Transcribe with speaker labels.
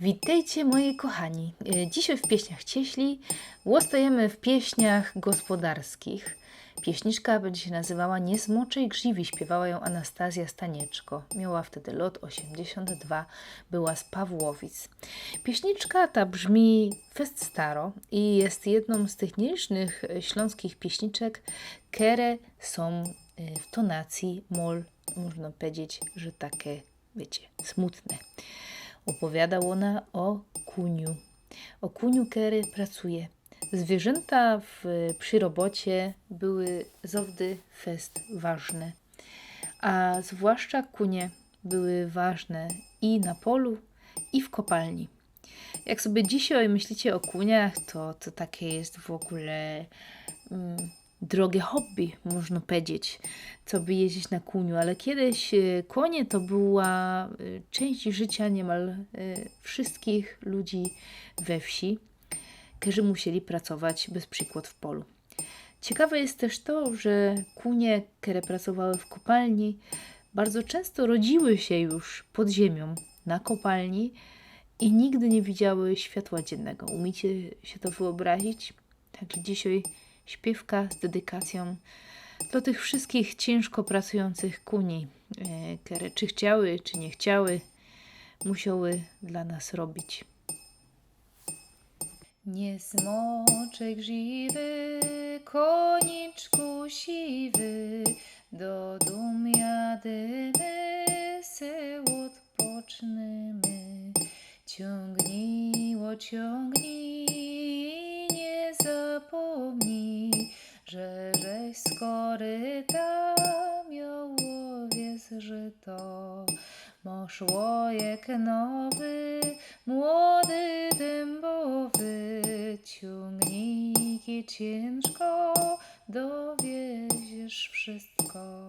Speaker 1: Witajcie moi kochani. E, Dzisiaj w pieśniach cieśli łostajemy w pieśniach gospodarskich. Pieśniczka będzie się nazywała Nie smoczej grzywi, śpiewała ją Anastazja Stanieczko. Miała wtedy lot 82, była z Pawłowic. Pieśniczka ta brzmi fest staro i jest jedną z tych nielicznych e, śląskich pieśniczek, które są e, w tonacji mol, można powiedzieć, że takie, wiecie, smutne. Opowiada ona o kuniu. O kuniu, który pracuje. Zwierzęta w, przy robocie były zawdy fest ważne, a zwłaszcza kunie były ważne i na polu, i w kopalni. Jak sobie dzisiaj myślicie o kuniach, to to takie jest w ogóle mm, drogie hobby, można powiedzieć, co by jeździć na kuniu, ale kiedyś e, konie to była e, część życia niemal e, wszystkich ludzi we wsi, którzy musieli pracować bez przykład w polu. Ciekawe jest też to, że kunie, które pracowały w kopalni, bardzo często rodziły się już pod ziemią na kopalni i nigdy nie widziały światła dziennego. Umiecie się to wyobrazić? Także dzisiaj śpiewka z dedykacją dla tych wszystkich ciężko pracujących kuni, e, które czy chciały, czy nie chciały, musiały dla nas robić. Nie smoczek grzywy, koniczku siwy, do dum jadymy, se odpocznymy. Ciągniło, ciągnij, nie zapomnij, że żeś z koryta miał łowiec żyto. Moszłojek nowy, młody dębowy, ciągniki ciężko, dowieziesz wszystko.